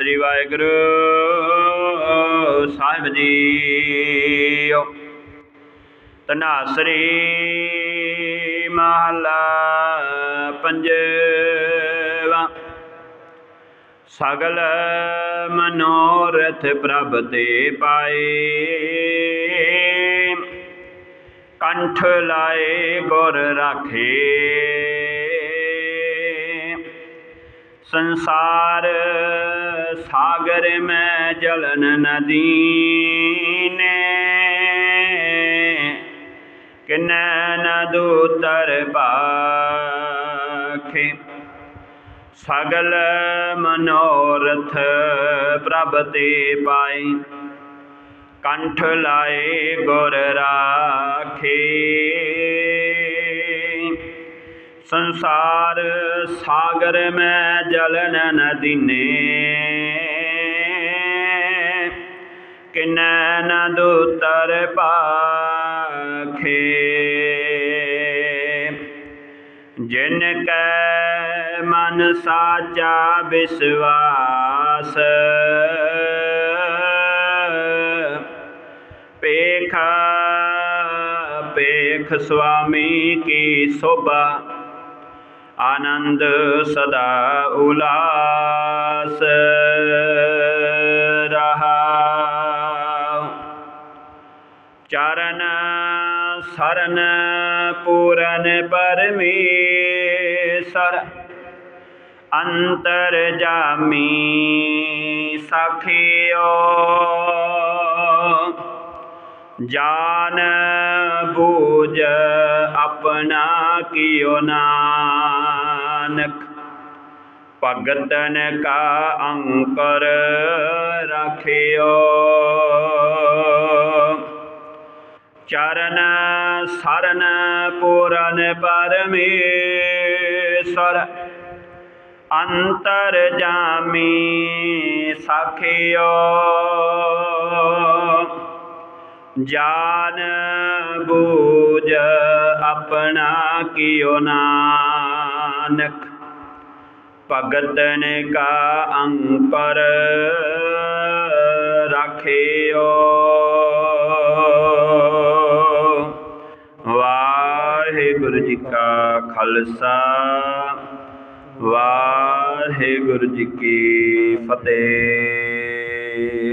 ਸ੍ਰੀ ਵਾਹਿਗੁਰੂ ਸਾਹਿਬ JIO. ਤਨਾਸਰੀ ਮਹਲਾ ਪੰਜਵਾ। ਸਗਲ ਮਨੋਰਥ ਪ੍ਰਭ ਤੇ ਪਾਏ। ਕੰਠ ਲਾਏ ਗੁਰ ਰਾਖੇ। ਸੰਸਾਰ ਸਾਗਰ ਮੈਂ ਜਲਨ ਨਦੀ ਨੇ। ਕਿਨੈ ਨ ਦੂਤਰ ਪਾਖੇ। ਸਗਲ ਮਨੋਰਥ ਪ੍ਰਭ ਤੇ ਪਾਈ ਕੰਠ ਲਾਏ ਗੁਰ ਰਾਖੇ। ਸੰਸਾਰ ਸਾਗਰ ਮੈਂ ਜਲਨ ਨਦੀਨੇ ਕਿਨੈ ਨ ਦੂਤਰ ਪਾਖੇ। ਜਿਨ ਕੈ ਮਨ ਸਾਚਾ ਵਿਸਵਾਸ। ਪੇਖ ਪੇਖ ਸੁਆਮੀ ਕੀ ਸੋਭਾ ਆਨੰਦ ਸਦਾ ਉਲਾਸ ਰਹਾ ਚਰਨ ਸਰਨ ਪੂਰਨ ਪਰਮੇਸ਼ਰ ਅੰਤਰ ਜਾਮੀ ਸਖਿਓ ਜਾਨ ਬੂਝ ਆਪਣਾ ਕੀਓ ਨਾਨਕ, ਭਗਤਨ ਕਾ ਅੰਕਰ ਰਖਿਓ। ਚਰਨ ਸਰਨ ਪੂਰਨ ਪਰਮੇਸ਼ਰ, ਅੰਤਰ ਜਾਮੀ ਸਖਿਓ। ਜਾਨ ਬੂਝ ਆਪਣਾ ਕੀਓ ਨਾਨਕ? ਭਗਤਨ ਕਾ ਅੰਕਰ ਰਾਖਿਓ। ਵਾਹਿਗੁਰੂ ਜੀ ਕਾ ਖਾਲਸਾ, ਵਾਹਿਗੁਰੂ ਜੀ ਕੀ ਫਤਿਹ।